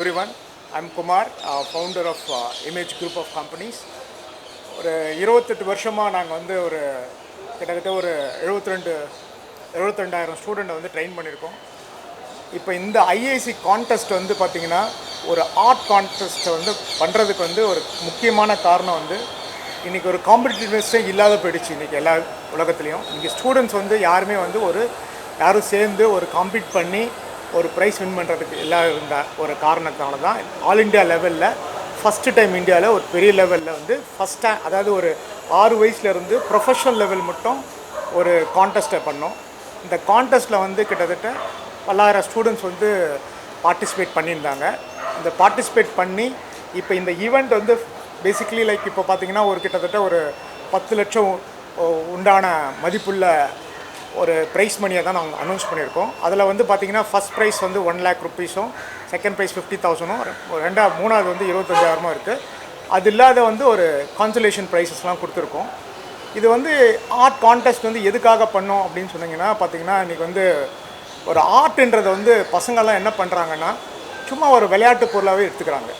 Everyone I'm Kumar founder of Image Group of companies ஒரு இருபத்தெட்டு வருஷமாக நாங்கள் வந்து ஒரு கிட்டத்தட்ட ஒரு எழுபத்தி ரெண்டு எழுபத்திரெண்டாயிரம் ஸ்டூடெண்ட்டை வந்து ட்ரெயின் பண்ணியிருக்கோம். இப்போ இந்த ஐஏசி கான்டெஸ்ட் வந்து பார்த்திங்கன்னா ஒரு ஆர்ட் கான்டெஸ்ட்டை வந்து பண்ணுறதுக்கு வந்து ஒரு முக்கியமான காரணம் வந்து இன்றைக்கி ஒரு காம்படிட்டிவ்னஸ்ஸே இல்லாத போயிடுச்சு இன்றைக்கி எல்லா உலகத்துலேயும். இன்றைக்கி ஸ்டூடெண்ட்ஸ் வந்து யாருமே வந்து ஒரு யாரும் சேர்ந்து ஒரு காம்பீட் பண்ணி ஒரு ப்ரைஸ் வின் பண்ணுறதுக்கு எல்லாம் இருந்த ஒரு காரணத்தினால தான் ஆல் இண்டியா லெவலில் ஃபஸ்ட்டு டைம் இந்தியாவில் ஒரு பெரிய லெவலில் வந்து ஃபஸ்ட் டைம் அதாவது ஒரு ஆறு வயசுலேருந்து ப்ரொஃபஷனல் லெவல் மட்டும் ஒரு கான்டெஸ்ட்டை பண்ணோம். இந்த கான்டெஸ்ட்டில் வந்து கிட்டத்தட்ட பல்லாயிரம் ஸ்டூடெண்ட்ஸ் வந்து பார்ட்டிசிபேட் பண்ணியிருந்தாங்க. இந்த பார்ட்டிசிபேட் பண்ணி இப்போ இந்த ஈவெண்ட் வந்து பேசிக்கலி லைக் இப்போ பார்த்தீங்கன்னா ஒரு கிட்டத்தட்ட ஒரு பத்து லட்சம் உண்டான மதிப்புள்ள ஒரு ப்ரைஸ் மணியை தான் நாங்கள் அனௌன்ஸ் பண்ணியிருக்கோம். அதில் வந்து பார்த்தீங்கன்னா ஃபஸ்ட் ப்ரைஸ் வந்து ஒன் லேக் ருப்பீஸும் செகண்ட் ப்ரைஸ் ஃபிஃப்டி தௌசண்டும் ரெண்டா மூணாவது வந்து இருபத்தஞ்சாயிரமும் இருக்குது அது இல்லாத வந்து ஒரு கான்சலேஷன் ப்ரைஸஸ்லாம் கொடுத்துருக்கோம். இது வந்து ஆர்ட் கான்டெஸ்ட் வந்து எதுக்காக பண்ணோம் அப்படின்னு சொன்னிங்கன்னா பார்த்தீங்கன்னா இன்றைக்கி வந்து ஒரு ஆர்ட்ன்றதை வந்து பசங்கள்லாம் என்ன பண்ணுறாங்கன்னா சும்மா ஒரு விளையாட்டு பொருளாகவே எடுத்துக்கிறாங்க.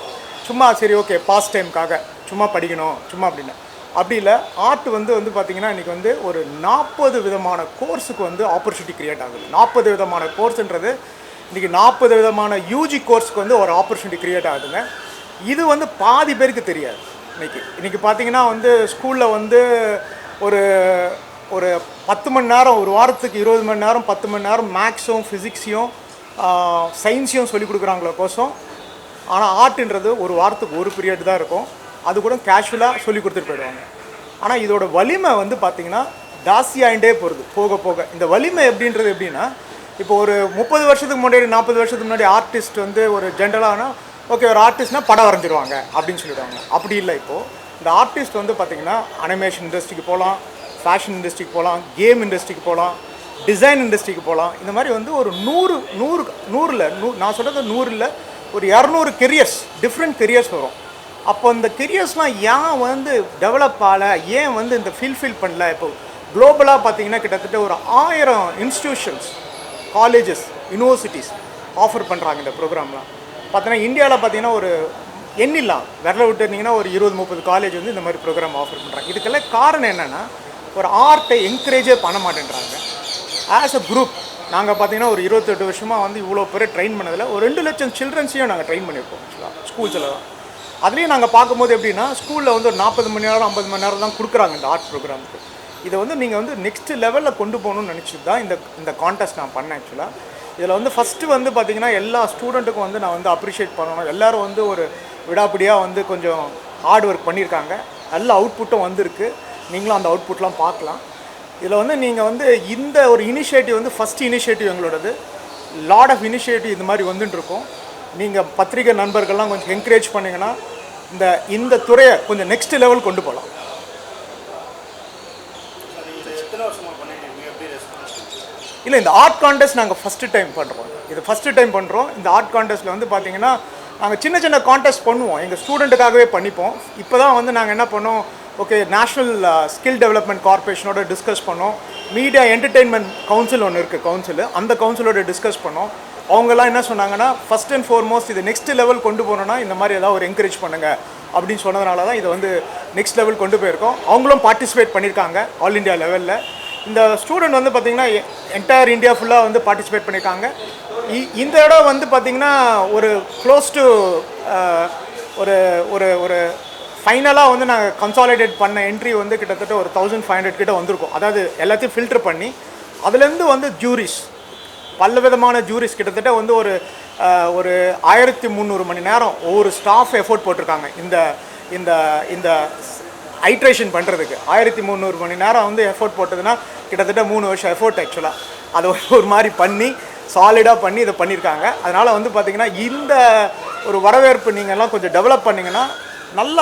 சும்மா சரி ஓகே பாஸ் டைம்க்காக சும்மா படிக்கணும் சும்மா அப்படின்னு. அப்படி இல்லை ஆர்ட் வந்து வந்து பார்த்திங்கன்னா இன்றைக்கி வந்து ஒரு நாற்பது விதமான கோர்ஸுக்கு வந்து ஆப்பர்ச்சுனிட்டி க்ரியேட் ஆகுது. நாற்பது விதமான கோர்ஸுன்றது இன்றைக்கி நாற்பது விதமான யூஜி கோர்ஸ்க்கு வந்து ஒரு ஆப்பர்ச்சுனிட்டி க்ரியேட் ஆகுதுங்க. இது வந்து பாதி பேருக்கு தெரியாது இன்னைக்கு. இன்றைக்கி பார்த்தீங்கன்னா வந்து ஸ்கூலில் வந்து ஒரு ஒரு பத்து மணி நேரம் ஒரு வாரத்துக்கு இருபது மணி நேரம் பத்து மணி நேரம் மேக்ஸும் ஃபிசிக்ஸையும் சயின்ஸையும் சொல்லிக் கொடுக்குறாங்களோ கோசம். ஆனால் ஆர்ட்ன்றது ஒரு வாரத்துக்கு ஒரு பீரியட் தான் இருக்கும். அது கூட கேஷுவலாக சொல்லி கொடுத்துட்டு போயிடுவாங்க. ஆனால் இதோட வலிமை வந்து பார்த்திங்கன்னா ஜாஸ்தியாகிட்டே போகிறது போக போக. இந்த வலிமை எப்படின்றது எப்படின்னா இப்போ ஒரு முப்பது வருஷத்துக்கு முன்னாடி நாற்பது வருஷத்துக்கு முன்னாடி ஆர்டிஸ்ட் வந்து ஒரு ஜென்ரலானா ஓகே ஒரு ஆர்டிஸ்ட்னா படம் வரைஞ்சிருவாங்க அப்படின்னு சொல்லிடுவாங்க. அப்படி இல்லை இப்போது இந்த ஆர்டிஸ்ட் வந்து பார்த்திங்கன்னா அனிமேஷன் இண்டஸ்ட்ரிக்கு போகலாம் ஃபேஷன் இண்டஸ்ட்ரிக்கு போகலாம் கேம் இண்டஸ்ட்ரிக்கு போகலாம் டிசைன் இண்டஸ்ட்ரிக்கு போகலாம் இந்த மாதிரி வந்து ஒரு நூறு நூறு நூறில் நூ நான் சொல்கிறது நூறில் ஒரு இரநூறு கெரியர்ஸ் டிஃப்ரெண்ட் கெரியர்ஸ் வரும். அப்போ இந்த கெரியர்ஸ்லாம் ஏன் வந்து டெவலப் ஆகலை? ஏன் வந்து இந்த ஃபில்ஃபில் பண்ணல? இப்போ குளோபலாக பார்த்தீங்கன்னா கிட்டத்தட்ட ஒரு ஆயிரம் இன்ஸ்டியூஷன்ஸ் காலேஜஸ் யூனிவர்சிட்டிஸ் ஆஃபர் பண்ணுறாங்க இந்த ப்ரோக்ராம்லாம் பார்த்தீங்கன்னா இந்தியாவில் பார்த்தீங்கன்னா ஒரு எண்ணில்லாம் விரல விட்டுருந்தீங்கன்னா ஒரு இருபது முப்பது காலேஜ் வந்து இந்த மாதிரி ப்ரோக்ராம் ஆஃபர் பண்ணுறாங்க இதுக்கெல்லாம் காரணம் என்னென்னா ஒரு ஆர்ட்டை என்கரேஜே பண்ண மாட்டேன்றாங்க. ஆஸ் அ குரூப் நாங்கள் பார்த்தீங்கன்னா ஒரு இருபத்தெட்டு வருஷமாக வந்து இவ்வளோ பேரை ட்ரெயின் பண்ணதில் ஒரு ரெண்டு லட்சம் சில்ட்ரன்ஸையும் நாங்கள் ட்ரெயின் பண்ணியிருக்கோம் ஆக்சுவலாக ஸ்கூல்ஸில் தான். அதுலேயும் நாங்கள் பார்க்கும்போது எப்படின்னா ஸ்கூலில் வந்து ஒரு நாற்பது மணி நேரம் ஐம்பது மணி நேரம் தான் கொடுக்குறாங்க இந்த ஆர்ட் ப்ரோக்ராமுக்கு. இதை வந்து நீங்கள் வந்து நெக்ஸ்ட் லெவலில் கொண்டு போகணும்னு நினச்சிட்டு தான் இந்த இந்த கான்டெஸ்ட் நான் பண்ணேன் ஆக்சுவலாக இதில் வந்து ஃபஸ்ட்டு வந்து பார்த்திங்கன்னா எல்லா ஸ்டூடெண்ட்டுக்கும் வந்து நான் வந்து அப்ரிஷியேட் பண்ணணும். எல்லாரும் வந்து ஒரு விடாப்பிடியாக வந்து கொஞ்சம் ஹார்ட் ஒர்க் பண்ணியிருக்காங்க. நல்ல அவுட்புட்டும் வந்திருக்கு. நீங்களும் அந்த அவுட்புட்லாம் பார்க்கலாம். இதில் வந்து நீங்கள் வந்து இந்த ஒரு இனிஷியேட்டிவ் வந்து first initiative எங்களோடது. Lot of initiative இது மாதிரி வந்துட்டுருக்கோம். நீங்கள் பத்திரிகை நண்பர்கள்லாம் கொஞ்சம் என்கரேஜ் பண்ணிங்கன்னா இந்த இந்த துறையை கொஞ்சம் நெக்ஸ்ட் லெவல் கொண்டு போகலாம். இல்லை இந்த ஆர்ட் கான்டெஸ்ட் நாங்கள் ஃபஸ்ட்டு டைம் பண்ணுறோம் இது ஃபஸ்ட்டு டைம் பண்ணுறோம் இந்த ஆர்ட் கான்டெஸ்ட்டில் வந்து பார்த்தீங்கன்னா நாங்கள் சின்ன சின்ன கான்டெஸ்ட் பண்ணுவோம். எங்கள் ஸ்டூடெண்ட்டுக்காகவே பண்ணிப்போம். இப்போ தான் வந்து நாங்கள் என்ன பண்ணோம்? ஓகே நேஷ்னல் ஸ்கில் டெவலப்மெண்ட் கார்பரேஷனோட டிஸ்கஸ் பண்ணோம். மீடியா என்டர்டெயின்மெண்ட் கவுன்சில் ஒன்று இருக்குது கவுன்சில் அந்த கவுன்சிலோட டிஸ்கஸ் பண்ணோம். அவங்கெல்லாம் என்ன சொன்னாங்கன்னா ஃபஸ்ட் அண்ட் foremost இது நெக்ஸ்ட் லெவல் கொண்டு போகணுன்னா இந்த மாதிரி ஏதாவது ஒரு என்கரேஜ் பண்ணுங்கள் அப்படின்னு சொன்னதுனால தான் இதை வந்து நெக்ஸ்ட் லெவல் கொண்டு போயிருக்கோம். அவங்களும் பார்ட்டிசிபேட் பண்ணியிருக்காங்க ஆல் இந்தியா லெவலில் இந்த ஸ்டூடெண்ட் வந்து பார்த்திங்கன்னா என்டையர் இந்தியா ஃபுல்லாக வந்து பார்ட்டிசிபேட் பண்ணியிருக்காங்க. இ- இந்த இடம் வந்து பார்த்திங்கன்னா ஒரு க்ளோஸ் டு ஒரு ஒரு ஒரு ஃபைனலாக வந்து நாங்கள் கன்சாலிடேட் பண்ண என்ட்ரி வந்து கிட்டத்தட்ட ஒரு தௌசண்ட் ஃபைவ் ஹண்ட்ரட் கிட்ட வந்திருக்கும். அதாவது எல்லாத்தையும் ஃபில்டர் பண்ணி அதுலேருந்து வந்து ஜூரிஸ் பல விதமான ஜூரிஸ் கிட்டத்தட்ட வந்து ஒரு ஒரு ஆயிரத்தி முந்நூறு மணி நேரம் ஒவ்வொரு ஸ்டாஃப் எஃபோர்ட் போட்டிருக்காங்க. இந்த இந்த இந்த ஐட்ரேஷன் பண்ணுறதுக்கு ஆயிரத்தி முந்நூறு மணி நேரம் வந்து எஃபோர்ட் போட்டதுன்னா கிட்டத்தட்ட மூணு வருஷம் எஃபோர்ட் ஆக்சுவலாக அதை ஒரு ஒரு மாதிரி பண்ணி சாலிடாக பண்ணி இதை பண்ணியிருக்காங்க அதனால் வந்து பார்த்திங்கன்னா இந்த ஒரு வரவேற்பு நீங்கள்லாம் கொஞ்சம் டெவலப் பண்ணிங்கன்னா நல்ல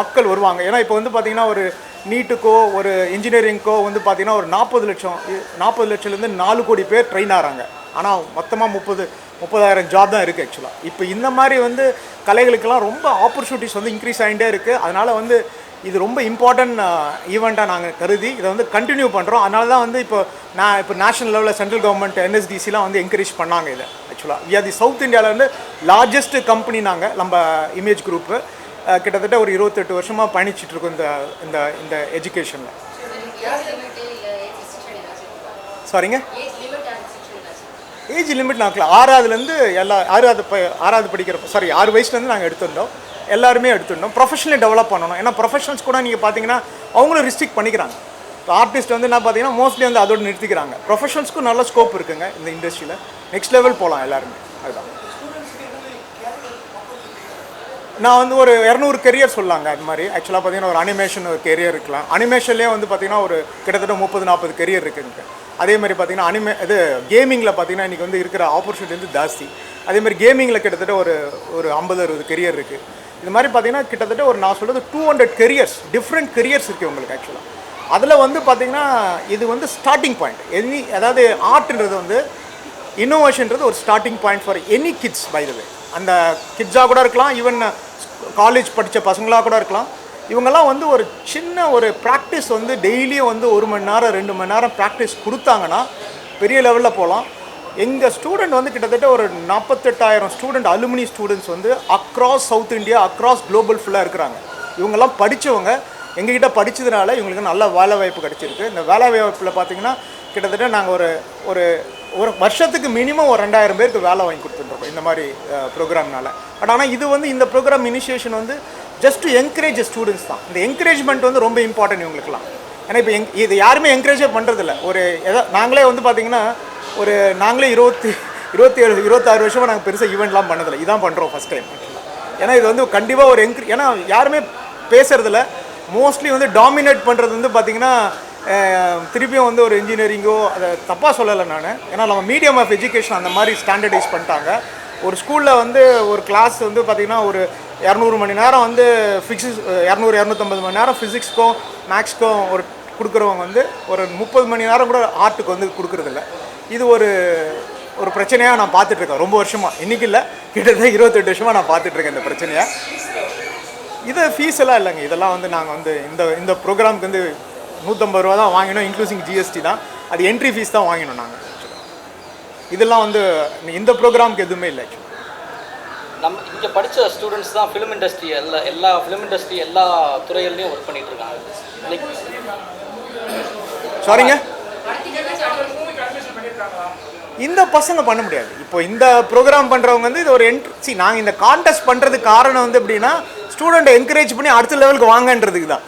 மக்கள் வருவாங்க. ஏன்னா இப்போ வந்து பார்த்திங்கன்னா ஒரு நீட்டுக்கோ ஒரு இன்ஜினியரிங்க்கோ வந்து பார்த்திங்கன்னா ஒரு நாற்பது லட்சம் நாற்பது லட்சம்லேருந்து நாலு கோடி பேர் ட்ரெயின் ஆகிறாங்க ஆனால் மொத்தமாக முப்பது முப்பதாயிரம் ஜாப் தான் இருக்குது ஆக்சுவலாக இப்போ இந்த மாதிரி வந்து கலைகளுக்கெல்லாம் ரொம்ப ஆப்பர்ச்சுனிட்டிஸ் வந்து இன்க்ரீஸ் ஆகிட்டே இருக்குது அதனால் வந்து இது ரொம்ப இம்பார்ட்டன்ட் ஈவெண்ட்டாக நாங்கள் கருதி இதை வந்து கண்டினியூ பண்ணுறோம் அதனால தான் வந்து இப்போ நான் இப்போ நேஷனல் லெவலில் சென்ட்ரல் கவர்மெண்ட் என்எஸ்டிசிலாம் வந்து என்கரேஜ் பண்ணாங்க இதை ஆக்சுவலாக வி ஆர் தி சவுத் இந்தியாவிலேருந்து லார்ஜஸ்ட் கம்பெனி நாங்கள் நம்ம இமேஜ் குரூப்பு கிட்டத்தட்ட ஒரு இருபத்தெட்டு வருஷமாக பயணிச்சிட்ருக்கோம் இந்த இந்த இந்த எஜுகேஷனில் சாரிங்க ஏஜ் லிமிட் நான் ஆறாவதுலேருந்து எல்லா ஆறாவது ப ஆறாவது படிக்கிறப்ப சாரி ஆறு வயசுலேருந்து நாங்கள் எடுத்திருந்தோம். எல்லாருமே எடுத்திருந்தோம். ப்ரொஃபஷனலி டெவலப் பண்ணணும். ஏன்னா ப்ரொஃபஷனல்ஸ் கூட நீங்கள் பார்த்தீங்கன்னா அவங்களும் ரிஸ்ட்ரிக்ட் பண்ணிக்கிறாங்க. இப்போ ஆர்டிஸ்ட் வந்து என்ன பார்த்தீங்கன்னா மோஸ்ட்லி வந்து அதோடு நிறுத்திக்கிறாங்க. ப்ரொஃபஷனல்ஸ்க்கும் நல்ல ஸ்கோப் இருக்குங்க இந்த இண்டஸ்ட்ரியில் நெக்ஸ்ட் லெவல் போகலாம் எல்லாருமே. அதுதான். நான் வந்து ஒரு இரநூறு கெரியர் சொல்லாங்க அது மாதிரி. ஆக்சுவலாக பார்த்தீங்கன்னா ஒரு அனிமேஷன் ஒரு கெரியர் இருக்கலாம். அனிமேஷன்லேயே வந்து பார்த்தீங்கன்னா ஒரு கிட்டத்தட்ட முப்பது நாற்பது கெரியர் இருக்குங்க அதே மாதிரி பார்த்தீங்கன்னா அனிமே இது கேமிங்கில் பார்த்தீங்கன்னா இன்றைக்கி வந்து இருக்கிற ஆப்பர்ச்சுனிட்டி வந்து ஜாஸ்தி. அதே மாதிரி கேமிங்கில் கிட்டத்தட்ட ஒரு ஒரு ஐம்பது அறுபது கெரியர் இருக்குது இது மாதிரி பார்த்தீங்கன்னா கிட்டத்தட்ட ஒரு நான் சொல்கிறது two hundred careers different careers இருக்குது உங்களுக்கு ஆக்சுவலாக அதில் வந்து பார்த்தீங்கன்னா இது வந்து ஸ்டார்டிங் பாயிண்ட் எனி அதாவது ஆர்ட்ன்றது வந்து இன்னோவேஷன்றது ஒரு starting point for any kids by the way அந்த கிட்ஸாக கூட இருக்கலாம் ஈவன் காலேஜ் படித்த பசங்களாக கூட இருக்கலாம். இவங்கெல்லாம் வந்து ஒரு சின்ன ஒரு ப்ராக்டிஸ் வந்து டெய்லியும் வந்து ஒரு மணி நேரம் ரெண்டு மணி நேரம் ப்ராக்டிஸ் கொடுத்தாங்கன்னா பெரிய லெவலில் போகலாம். எங்கள் ஸ்டூடெண்ட் வந்து கிட்டத்தட்ட ஒரு நாற்பத்தெட்டாயிரம் ஸ்டூடெண்ட் அலுமினி ஸ்டூடெண்ட்ஸ் வந்து across south India across global ஃபுல்லாக இருக்கிறாங்க. இவங்கெல்லாம் படித்தவங்க எங்ககிட்ட படித்ததுனால இவங்களுக்கு நல்ல வேலை வாய்ப்பு கிடச்சிருக்கு. இந்த வேலை வாய்ப்பில் பார்த்தீங்கன்னா கிட்டத்தட்ட நாங்கள் ஒரு ஒரு ஒரு வருஷத்துக்கு மினிமம் ஒரு ரெண்டாயிரம் பேருக்கு வேலை வாங்கி கொடுத்துருந்தோம். இந்த மாதிரி ப்ரோக்ராம்னால பட் ஆனால் இது வந்து இந்த ப்ரோக்ராம் இனிஷியேஷன் வந்து ஜஸ்ட் டு என்கரேஜ் ஸ்டூடெண்ட்ஸ் தான். இந்த என்கரேஜ்மெண்ட் வந்து ரொம்ப இம்பார்ட்டன்ட் இவங்களுக்குலாம் ஏன்னா இப்போ எங் இது யாருமே என்கரேஜே பண்ணுறதில்ல ஒரு எதோ நாங்களே வந்து பார்த்திங்கன்னா ஒரு நாங்களே இருபத்தி இருபத்தி ஏழு இருபத்தாறு வருஷமாக நாங்கள் பெருசாக ஈவெண்ட்லாம் பண்ணதில்லை. இதான் பண்ணுறோம் ஃபஸ்ட் டைம் ஏன்னா இது வந்து கண்டிப்பாக ஒரு என்கரே ஏன்னா யாருமே பேசுறதில்ல. மோஸ்ட்லி வந்து டாமினேட் பண்ணுறது வந்து பார்த்திங்கன்னா திருப்பியும் வந்து ஒரு இன்ஜினியரிங்கோ அதை தப்பாக சொல்லலை நான். ஏன்னா நம்ம மீடியம் ஆஃப் எஜுகேஷன் அந்த மாதிரி ஸ்டாண்டர்டைஸ் பண்ணிட்டாங்க. ஒரு ஸ்கூலில் வந்து ஒரு கிளாஸ் வந்து பார்த்திங்கன்னா ஒரு இரநூறு மணி நேரம் வந்து ஃபிக்ஸிஸ் இரநூறு இரநூத்தம்பது மணி நேரம் ஃபிசிக்ஸ்க்கும் மேக்ஸ்க்கும் ஒரு கொடுக்குறவங்க வந்து ஒரு முப்பது மணி நேரம் கூட ஆர்ட்டுக்கு வந்து கொடுக்குறதில்ல. இது ஒரு ஒரு பிரச்சனையாக நான் பார்த்துட்ருக்கேன். ரொம்ப வருஷமாக இன்றைக்கி இல்லை. கிட்டத்தட்ட இருபத்தெட்டு வருஷமாக நான் பார்த்துட்ருக்கேன் இந்த பிரச்சனையை. இது ஃபீஸ் எல்லாம் இல்லைங்க. இதெல்லாம் வந்து நாங்கள் வந்து இந்த இந்த ப்ரோக்ராமுக்கு வந்து நூற்றம்பது ரூபா தான் வாங்கினோம் இன்க்ளூசிங் ஜிஎஸ்டி தான். அது என்ட்ரி ஃபீஸ் தான் வாங்கினோம் நாங்கள் இதெல்லாம் வந்து இந்த ப்ரோக்ராமுக்கு எதுவுமே இல்லை. நம்ம இங்கே படித்த ஸ்டூடெண்ட்ஸ் தான் ஃபிலிம் இண்டஸ்ட்ரி எல்லா எல்லா ஃபிலிம் இண்டஸ்ட்ரி எல்லா துறைகள்லையும் ஒர்க் பண்ணிட்டு இருக்காங்க. லைக் சாரிங்க இந்த பசங்க பண்ண முடியாது. இப்போ இந்த ப்ரோக்ராம் பண்ணுறவங்க வந்து இது ஒரு என்ட்ரி நாங்கள் இந்த கான்டெஸ்ட் பண்ணுறதுக்கு காரணம் வந்து எப்படின்னா ஸ்டூடெண்ட்டை என்கரேஜ் பண்ணி அடுத்த லெவலுக்கு வாங்கன்றதுக்கு தான்.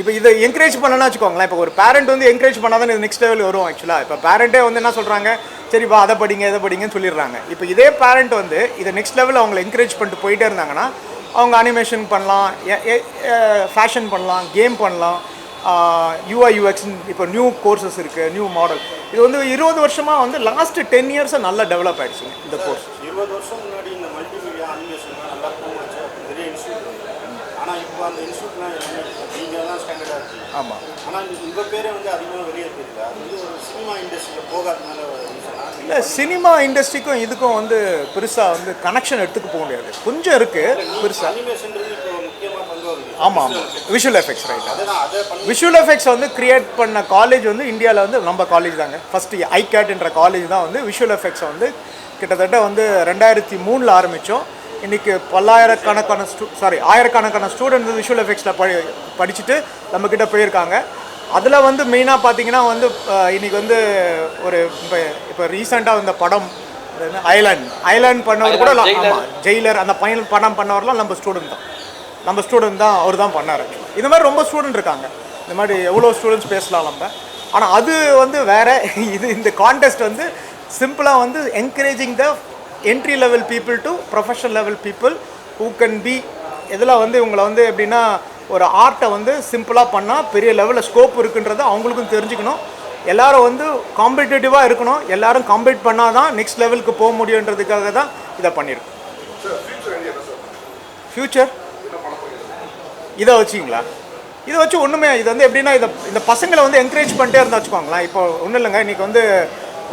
இப்போ இதை என்கரேஜ் பண்ணனா வச்சுக்கோங்களேன். இப்போ ஒரு பேரண்ட் வந்து என்கரேஜ் பண்ணால் தான் இது நெக்ஸ்ட் லெவல் வரும் ஆக்சுவலாக இப்போ பேரண்ட்டே வந்து என்ன சொல்கிறாங்க சரிப்பா அதை படிங்க இதை படிங்கன்னு சொல்லிடுறாங்க. இப்போ இதே பேரண்ட் வந்து இதை நெக்ஸ்ட் லெவலில் அவங்களை என்கரேஜ் பண்ணிட்டு போயிட்டே இருந்தாங்கன்னா அவங்க அனிமேஷன் பண்ணலாம் ஃபேஷன் பண்ணலாம் கேம் பண்ணலாம் யூஐ யூஎக்ஸ் இப்போ நியூ கோர்சஸ் இருக்குது நியூ மாடல் இது வந்து இருபது வருஷமாக வந்து லாஸ்ட் டென் இயர்ஸாக நல்லா டெவலப் ஆயிடுச்சுங்க இந்த கோர்ஸ் இருபது வருஷம் முன்னாடி இந்த மல்டிமீடியா அனிமேஷன்லாம் நல்லா ஆனால் இப்போ அந்த இன்ஸ்டியூட்லாம் எல்லாமே நீங்கள் தான் ஸ்டாண்டர்டாக இருக்குது ஆமாம் ஆனால் உங்கள் பேரே வந்து அதிகமாக வெளியே தெரியல அது வந்து ஒரு சினிமா இண்டஸ்ட்ரியில் போகாதனால இல்லை சினிமா இண்டஸ்ட்ரிக்கும் இதுக்கும் வந்து பெருசாக வந்து கனெக்ஷன் எடுத்துக்க போக முடியாது. கொஞ்சம் இருக்குது பெருசாக ஆமாம் ஆமாம் visual effects right visual effects வந்து கிரியேட் பண்ண காலேஜ் வந்து இந்தியாவில் வந்து நம்ம காலேஜ் தாங்க. ஃபஸ்ட்டு ஐகேட்ன்ற காலேஜ் தான் வந்து விஷுவல் எஃபெக்ட்ஸை வந்து கிட்டத்தட்ட வந்து ரெண்டாயிரத்தி மூணில் ஆரம்பித்தோம் இன்றைக்கி பல்லாயிரக்கணக்கான ஸ்டூ சாரி ஆயிரக்கணக்கான ஸ்டூடெண்ட் வந்து விஷுவல் எஃபெக்ட்ஸில் படி படிச்சுட்டு நம்மக்கிட்ட போயிருக்காங்க. அதில் வந்து மெயினாக பார்த்தீங்கன்னா வந்து அஹ், இன்னைக்கு வந்து ஒரு இப்போ இப்போ ரீசெண்டாக இந்த படம் ஐலாண்ட் ஐலாண்ட் பண்ணவர் கூட. ஆமாம் ஜெயிலர் அந்த பையன் படம் பண்ணவர்லாம் நம்ம ஸ்டூடெண்ட் தான். நம்ம ஸ்டூடெண்ட் தான் அவர் தான் பண்ணார். இந்த மாதிரி ரொம்ப ஸ்டூடெண்ட் இருக்காங்க. இந்த மாதிரி எவ்வளோ ஸ்டூடெண்ட்ஸ் பேசலாம் நம்ம. ஆனால் அது வந்து வேற இது இந்த கான்டெஸ்ட் வந்து சிம்பிளாக வந்து encouraging the entry level people to professional level people who can be இதில் வந்து இவங்களை வந்து எப்படின்னா ஒரு ஆர்ட்டை வந்து சிம்பிளாக பண்ணால் பெரிய லெவலில் ஸ்கோப் இருக்குன்றதை அவங்களுக்கும் தெரிஞ்சுக்கணும். எல்லோரும் வந்து காம்படிட்டிவாக இருக்கணும். எல்லாரும் காம்பீட் பண்ணால் தான் நெக்ஸ்ட் லெவலுக்கு போக முடியுன்றதுக்காக தான் இதை பண்ணியிருக்கோம். ஃப்யூச்சர் இதை வச்சிங்களா இதை வச்சு ஒன்றுமே இது வந்து எப்படின்னா இதை இந்த பசங்களை வந்து என்கரேஜ் பண்ணிட்டே இருந்தால் வச்சுக்கோங்களேன். இப்போ ஒன்றும் இல்லைங்க இன்றைக்கி வந்து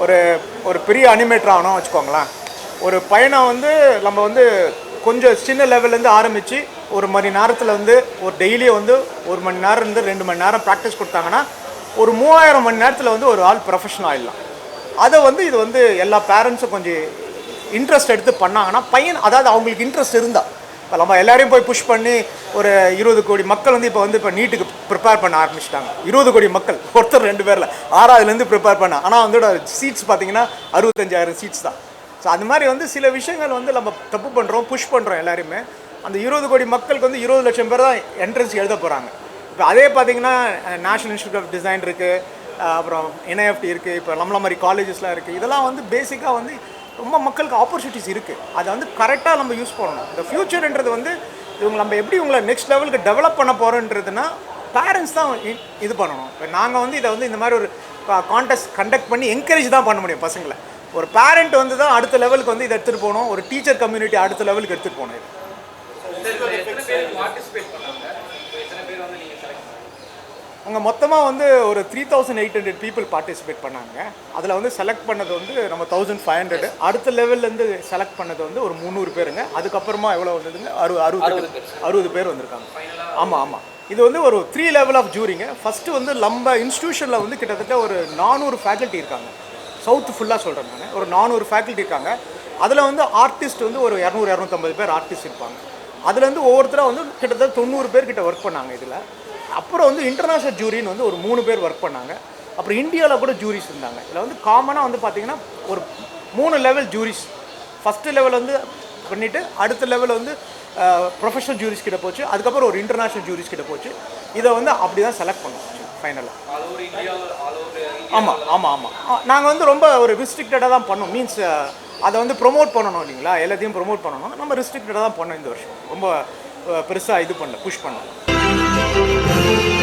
ஒரு ஒரு பெரிய அனிமேட்டர் ஆகணும் வச்சுக்கோங்களேன். ஒரு பயணம் வந்து நம்ம வந்து கொஞ்சம் சின்ன லெவல்லேருந்து ஆரம்பித்து ஒரு மணி நேரத்தில் வந்து ஒரு டெய்லியும் வந்து ஒரு மணி நேரம் இருந்து ரெண்டு மணி நேரம் ப்ராக்டிஸ் கொடுத்தாங்கன்னா ஒரு மூவாயிரம் மணி நேரத்தில் வந்து ஒரு ஆள் ப்ரொஃபஷனல் ஆகிடலாம் அதை வந்து இது வந்து எல்லா பேரண்ட்ஸும் கொஞ்சம் இன்ட்ரெஸ்ட் எடுத்து பண்ணாங்கன்னா பையன் அதாவது அவங்களுக்கு இன்ட்ரெஸ்ட் இருந்தால் இப்போ நம்ம எல்லோரையும் போய் புஷ் பண்ணி ஒரு இருபது கோடி மக்கள் வந்து இப்போ வந்து இப்போ நீட்டுக்கு ப்ரிப்பேர் பண்ண ஆரம்பிச்சிட்டாங்க. இருபது கோடி மக்கள் ஒருத்தர் ரெண்டு பேரில் ஆறாவதுலேருந்து ப்ரிப்பேர் பண்ண ஆனால் வந்து சீட்ஸ் பார்த்தீங்கன்னா அறுபத்தஞ்சாயிரம் சீட்ஸ் தான். ஸோ அது மாதிரி வந்து சில விஷயங்கள் வந்து நம்ம தப்பு பண்ணுறோம் புஷ் பண்ணுறோம் எல்லாருமே. அந்த இருபது கோடி மக்களுக்கு வந்து இருபது லட்சம் பேர் தான் என்ட்ரன்ஸ் எழுத போகிறாங்க இப்போ அதே பார்த்தீங்கன்னா நேஷனல் இன்ஸ்டியூட் ஆஃப் டிசைன் இருக்குது அப்புறம் என்ஐஎஃப்டி இருக்குது இப்போ நம்மள மாதிரி காலேஜஸ்லாம் இருக்குது இதெல்லாம் வந்து பேசிக்காக வந்து ரொம்ப மக்களுக்கு ஆப்பர்ச்சுனிட்டிஸ் இருக்குது அதை வந்து கரெக்டாக நம்ம யூஸ் பண்ணணும். இந்த ஃப்யூச்சர்ன்றது வந்து இவங்க நம்ம எப்படி இவங்களை நெக்ஸ்ட் லெவலுக்கு டெவலப் பண்ண போகிறோன்றதுனா பேரண்ட்ஸ் தான் இது பண்ணணும். இப்போ நாங்கள் வந்து இதை வந்து இந்த மாதிரி ஒரு கான்டெஸ்ட் கண்டக்ட் பண்ணி என்கரேஜ் தான் பண்ண முடியும் பசங்களை. ஒரு பேரண்ட் வந்து தான் அடுத்த லெவலுக்கு வந்து இதை எடுத்துகிட்டு போகணும். ஒரு டீச்சர் கம்யூனிட்டி அடுத்த லெவலுக்கு எடுத்துகிட்டு போகணும். இது அங்கே மொத்தமாக வந்து ஒரு three thousand eight hundred people participate பண்ணாங்க. அதில் வந்து செலக்ட் பண்ணது வந்து நம்ம தௌசண்ட் ஃபைவ் ஹண்ட்ரட் அடுத்த லெவல்லேருந்து செலக்ட் பண்ணது வந்து ஒரு முந்நூறு பேருங்க. அதுக்கப்புறமா எவ்வளோ வந்ததுங்க? அறு அறுபது பேர். அறுபது பேர் வந்திருக்காங்க. ஆமாம் ஆமாம் இது வந்து ஒரு த்ரீ லெவல் ஆஃப் ஜூரிங்க ஃபஸ்ட்டு வந்து நம்ம இன்ஸ்டியூஷனில் வந்து கிட்டத்தட்ட ஒரு நானூறு ஃபேக்கல்ட்டி இருக்காங்க. சவுத் ஃபுல்லாக சொல்கிறேன் நான். ஒரு நானூறு ஃபேக்கல்ட்டி இருக்காங்க. அதில் வந்து ஆர்டிஸ்ட் வந்து ஒரு இரநூறு இரநூத்தம்பது பேர் ஆர்டிஸ்ட் இருப்பாங்க. அதுலேருந்து ஒவ்வொருத்தராக வந்து கிட்டத்தட்ட தொண்ணூறு பேர்கிட்ட ஒர்க் பண்ணாங்க இதில். அப்புறம் வந்து இன்டர்நேஷ்னல் ஜூரின்னு வந்து ஒரு மூணு பேர் ஒர்க் பண்ணாங்க. அப்புறம் இந்தியாவில் கூட ஜூரிஸ் இருந்தாங்க. இதில் வந்து காமனாக வந்து பார்த்திங்கன்னா ஒரு மூணு லெவல் ஜூரிஸ் ஃபஸ்ட்டு லெவல் வந்து பண்ணிவிட்டு அடுத்த லெவல் வந்து ப்ரொஃபஷனல் ஜூரிஸ் கிட்ட போச்சு. அதுக்கப்புறம் ஒரு இன்டர்நேஷ்னல் ஜூரிஸ் கிட்ட போச்சு. இதை வந்து அப்படி தான் செலக்ட் பண்ணோம். ஃபைனலாக ஆமாம் ஆமாம் ஆமாம் நாங்கள் வந்து ரொம்ப ஒரு ரிஸ்ட்ரிக்டடாக தான் பண்ணோம். மீன்ஸ் அதை வந்து ப்ரொமோட் பண்ணணும் இல்லைங்களா? எல்லாத்தையும் ப்ரொமோட் பண்ணணும். நம்ம ரிஸ்ட்ரிக்டடாக தான் பண்ணோம் இந்த வருஷம். ரொம்ப பெருசாக இது பண்ணல புஷ் பண்ணல.